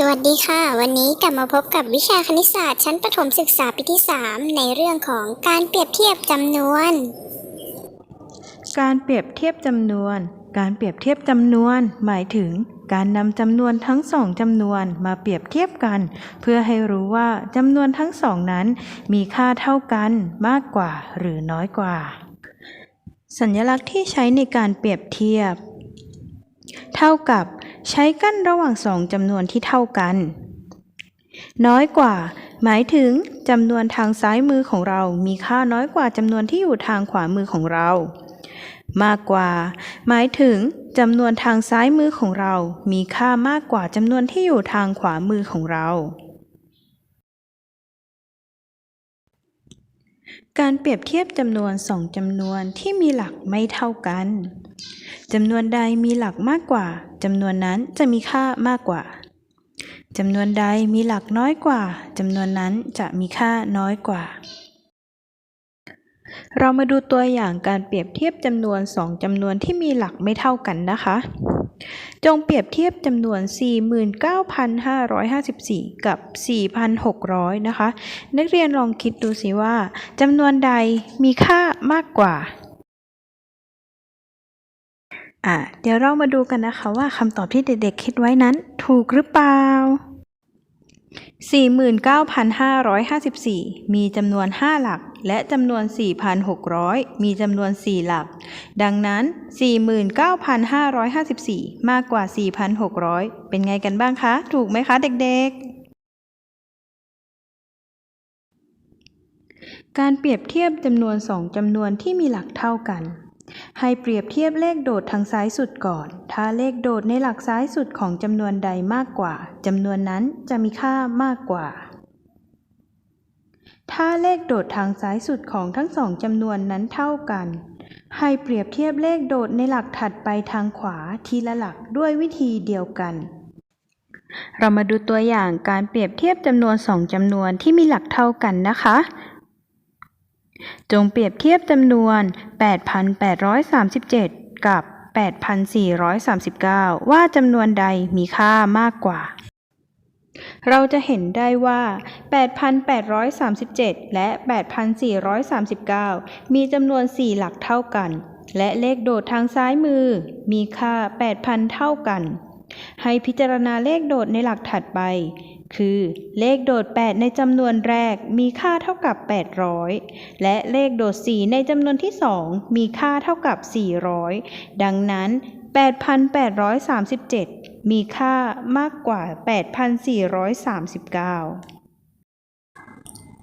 สวัสดีค่ะ วันนี้กลับมาพบกับวิชาคณิตศาสตร์ชั้นประถมศึกษาปีที่ 3 ในเรื่องของการเปรียบเทียบจำนวน การเปรียบเทียบจำนวน การเปรียบเทียบจำนวน หมายถึง การนำจำนวนทั้งสองจำนวนมาเปรียบเทียบกัน เพื่อให้รู้ว่าจำนวนทั้งสองนั้น มีค่าเท่ากันมากกว่าหรือน้อยกว่า สัญลักษณ์ที่ใช้ในการเปรียบเทียบ เท่ากับ ใช้กั้นระหว่างสองจำนวนที่เท่ากัน น้อยกว่า หมายถึงจำนวนทางซ้ายมือของเรามีค่าน้อยกว่าจำนวนที่อยู่ทางขวามือของเรา มากกว่า หมายถึงจำนวนทางซ้ายมือของเรา มีค่ามากกว่าจำนวนที่อยู่ทางขวามือของเรา การเปรียบเทียบจำนวนสองจำนวนที่มีหลักไม่เท่ากันจำนวนใดมีหลักมากกว่าจำนวนนั้นจะมีค่ามากกว่าจำนวนใดมีหลักน้อยกว่าจำนวนนั้นจะมีค่าน้อยกว่า เรามาดูตัวอย่างการเปรียบเทียบจำนวนสองจำนวนที่มีหลักไม่เท่ากันนะคะ จงเปรียบเทียบจำนวน 49,554 กับ 4,600 นะคะ นักเรียนลองคิดดูสิว่าจำนวนใดมีค่ามากกว่าอะเดี๋ยวเรามาดูกันนะคะว่าคำตอบที่เด็กๆคิดไว้นั้นถูกหรือเปล่า 49,554 มีจำนวน 5 หลัก และจำนวน 4,600 มีจำนวน 4 หลัก ดังนั้น 49,554 มากกว่า 4,600 เป็นไงกันบ้างคะ ถูกไหมคะเด็กๆการเปรียบเทียบจำนวน2จำนวนที่มีหลักเท่ากัน ให้เปรียบเทียบเลขโดดทางซ้ายสุดก่อน ถ้าเลขโดดในหลักซ้ายสุดของจำนวนใดมากกว่าจำนวนนั้นจะมีค่ามากกว่า ถ้าเลขโดดทางซ้ายสุดของทั้งสองจำนวนนั้นเท่ากัน ให้เปรียบเทียบเลขโดดในหลักถัดไปทางขวาทีละหลักด้วยวิธีเดียวกัน เรามาดูตัวอย่างการเปรียบเทียบจำนวนสองจำนวนที่มีหลักเท่ากันนะคะจงเปรียบเทียบจำนวน 8,837 กับ 8,439 ว่าจำนวนใดมีค่ามากกว่า เราจะเห็นได้ว่า 8,837 และ 8,439 มีจำนวน 4 หลักเท่ากัน และเลขโดดทางซ้ายมือ มีค่า 8,000 เท่ากัน ให้พิจารณาเลขโดดในหลักถัดไป คือเลขโดด 8 ในจำนวนแรกมีค่าเท่ากับ 800 และเลขโดด 4 ในจำนวนที่ 2 มีค่าเท่ากับ 400 ดังนั้น 8,837 มีค่ามากกว่า 8,439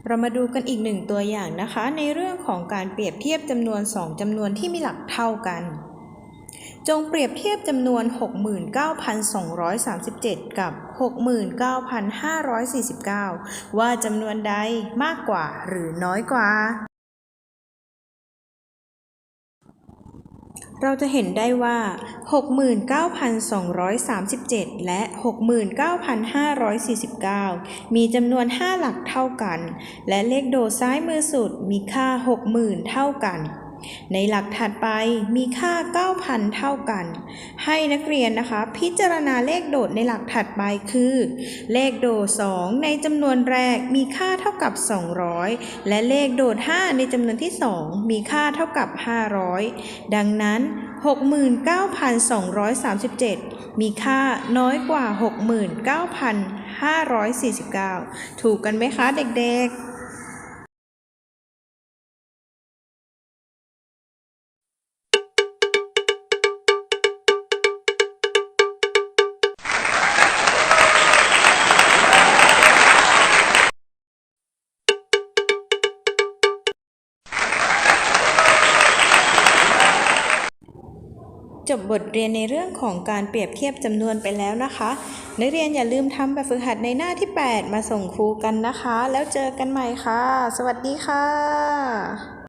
เรามาดูกันอีกหนึ่งตัวอย่างนะคะ ในเรื่องของการเปรียบเทียบจำนวน 2จำนวนที่มีหลักเท่ากัน จงเปรียบเทียบจำนวน 69,237 กับ 69,549 ว่าจำนวนใดมากกว่าหรือน้อยกว่า เราจะเห็นได้ว่า 69,237 และ 69,549 มีจำนวน 5 หลักเท่ากัน และเลขโดซ้ายมือสุดมีค่า 60,000 เท่ากัน ในหลักถัดไปมีค่า 9,000 เท่ากัน ให้นักเรียนนะคะ พิจารณาเลขโดดในหลักถัดไปคือ เลขโดด 2 ในจำนวนแรกมีค่าเท่ากับ 200 และเลขโดด 5 ในจำนวนที่ 2 มีค่าเท่ากับ 500 ดังนั้น 69,237 มีค่าน้อยกว่า 69,549 ถูกกันไหมคะเด็กๆ จบบทเรียนในเรื่องของการเปรียบเทียบจำนวนไปแล้วนะคะ นักเรียนอย่าลืมทำแบบฝึกหัดในหน้าที่ 8 มาส่งครูกันนะคะ แล้วเจอกันใหม่ค่ะ สวัสดีค่ะ